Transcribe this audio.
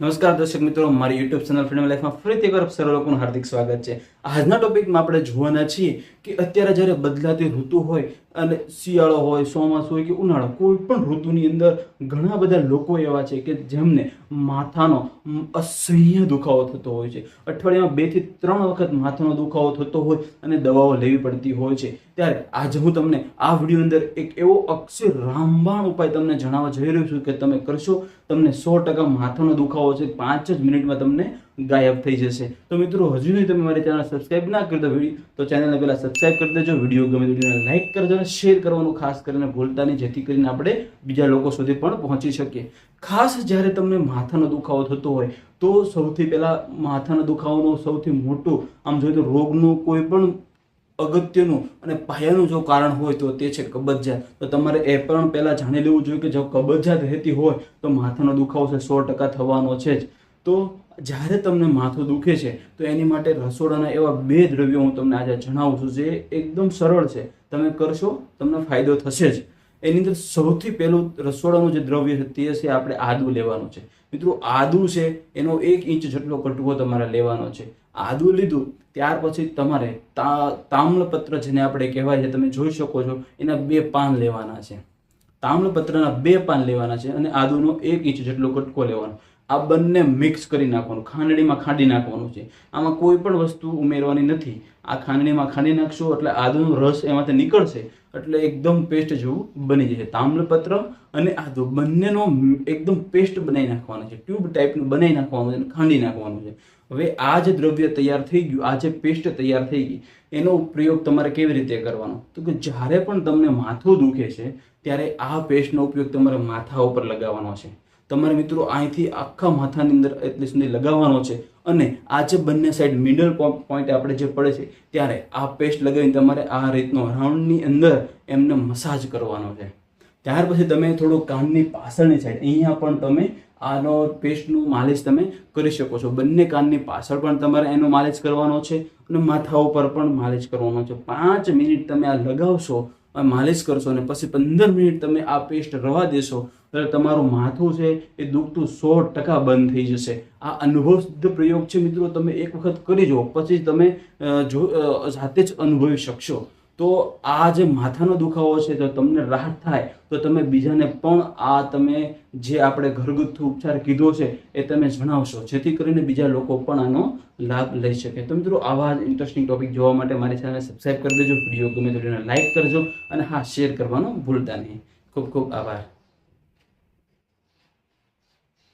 નમસ્કાર દર્શક મિત્રો, મારી યુટ્યુબ ચેનલ ફ્રીડમ લાઈફમાં ફરીથી એકવાર સર્વ લોકોનું હાર્દિક સ્વાગત છે. આજના ટોપિકમાં આપણે જોવાના છીએ કે અત્યારે જ્યારે બદલાતી ઋતુ હોય અને શિયાળો હોય, ચોમાસું હોય કે ઉનાળો, કોઈ પણ ઋતુની અંદર ઘણા બધા લોકો એવા છે કે જેમને માથાનો અસહ્ય દુખાવો થતો હોય છે. અઠવાડિયામાં બેથી ત્રણ વખત માથાનો દુખાવો થતો હોય અને દવાઓ લેવી પડતી હોય છે. ત્યારે આજે હું તમને આ વીડિયો અંદર એક એવો અક્ષર રામબાણ ઉપાય તમને જણાવવા જઈ રહ્યો છું કે તમે કરશો. તમને સો ટકા માથાનો દુખાવો છે. પાંચ જ મિનિટમાં તમને ગાયબ થઈ જશે. તો મિત્રો, હજુ નહીં તમે મારી ચેનલ સબસ્ક્રાઇબ ના કરી દો વીડિયો તો ચેનલને પહેલાં સબસ્ક્રાઇબ કરી દેજો. વીડિયો ગમે વિડીયોને લાઈક કરજો અને શેર કરવાનું ખાસ કરીને ભૂલતા નહીં, જેથી કરીને આપણે બીજા લોકો સુધી પણ પહોંચી શકીએ. ખાસ જ્યારે તમને માથાનો દુખાવો થતો હોય, તો સૌથી પહેલાં માથાના દુખાવાનો સૌથી મોટું, આમ જોઈએ તો રોગનું કોઈ પણ અગત્યનું અને પાયાનું જો કારણ હોય તો તે છે કબજિયાત. તો તમારે એ પણ પહેલાં જાણી લેવું જોઈએ કે જો કબજિયાત રહેતી હોય, તો માથાનો દુખાવો છે સો ટકા થવાનો છે જ. તો જ્યારે તમને માથું દુખે છે, તો એની માટે રસોડાના એવા બે દ્રવ્યો હું તમને આજે જણાવું છું જે એકદમ સરળ છે. તમે કરશો, તમને ફાયદો થશે જ. એની અંદર સૌથી પહેલું રસોડાનું જે દ્રવ્ય છે તે છે આપણે આદુ લેવાનું છે. મિત્રો, આદુ છે, એનો એક ઇંચ જેટલો કટકો તમારે લેવાનો છે. આદુ લીધું, ત્યાર પછી તમારે તા, તામ્રપત્ર જેને આપણે કહેવાય છે, તમે જોઈ શકો છો, એના બે પાન લેવાના છે. તામ્રપત્રના બે પાન લેવાના છે અને આદુનો એક ઇંચ જેટલો કટકો લેવાનો. આ બંને મિક્સ કરી નાખવાનું, ખાંડણીમાં ખાંડી નાખવાનું છે. આમાં કોઈ પણ વસ્તુ ઉમેરવાની નથી. આ ખાંડણીમાં ખાંડી નાખશો એટલે આદુનો રસ એમાંથી નીકળશે એટલે એકદમ પેસ્ટ જેવું બની જશે. તામ્રપત્ર અને આદુ બંનેનો એકદમ પેસ્ટ બનાવી નાખવાનો છે. ટ્યુબ ટાઈપનું બનાવી નાખવાનું છે અને ખાંડી નાખવાનું છે. હવે આ જે દ્રવ્ય તૈયાર થઈ ગયું. આ જે પેસ્ટ તૈયાર થઈ ગઈ, એનો પ્રયોગ તમારે કેવી રીતે કરવાનો? તો કે જ્યારે પણ તમને માથું દુખે છે, ત્યારે આ પેસ્ટનો ઉપયોગ તમારે માથા ઉપર લગાવવાનો છે. તમારે મિત્રો અહીંથી આખા માથાની અંદર એટલી સુધી લગાવવાનો છે. અને આ જે બંને સાઈડ મિડલ પોઈન્ટ આપણે જે પડે છે ત્યારે આ પેસ્ટ લગાવીને તમારે આ રીતનો રાઉન્ડની અંદર એમને મસાજ કરવાનો છે. ત્યાર પછી તમે થોડું કાનની પાછળની સાઈડ અહીંયા પણ તમે આનો પેસ્ટનું માલિશ તમે કરી શકો છો. બંને કાનની પાછળ પણ તમારે એનો માલિશ કરવાનો છે અને માથા ઉપર પણ માલિશ કરવાનો છે. પાંચ મિનિટ તમે આ લગાવશો માલિશ કરશો અને પછી પંદર મિનિટ તમે આ પેસ્ટ રવા દેશો, ત્યારે તમારું માથું છે એ દુખતું સો ટકા બંધ થઈ જશે. આ અનુભવ પ્રયોગ છે મિત્રો, તમે એક વખત કરી જુઓ, પછી તમે જો જાતે જ અનુભવી શકશો. તો આ જે માથાનો દુખાવો છે તો તમને રાહત થાય, તો તમે બીજાને પણ આ તમે જે આપણે ઘરગથ્થુ ઉપચાર કીધો છે, એ તમે જણાવશો, જેથી કરીને બીજા લોકો પણ આનો લાભ લઈ શકે. તો મિત્રો, આવા જ ઇન્ટરેસ્ટિંગ ટોપિક જોવા માટે મારી ચેનલને સબસ્ક્રાઇબ કરી દેજો વીડિયો ગમે તો લાઈક કરજો, અને હા શેર કરવાનું ભૂલતા નહીં. ખૂબ ખૂબ આભાર.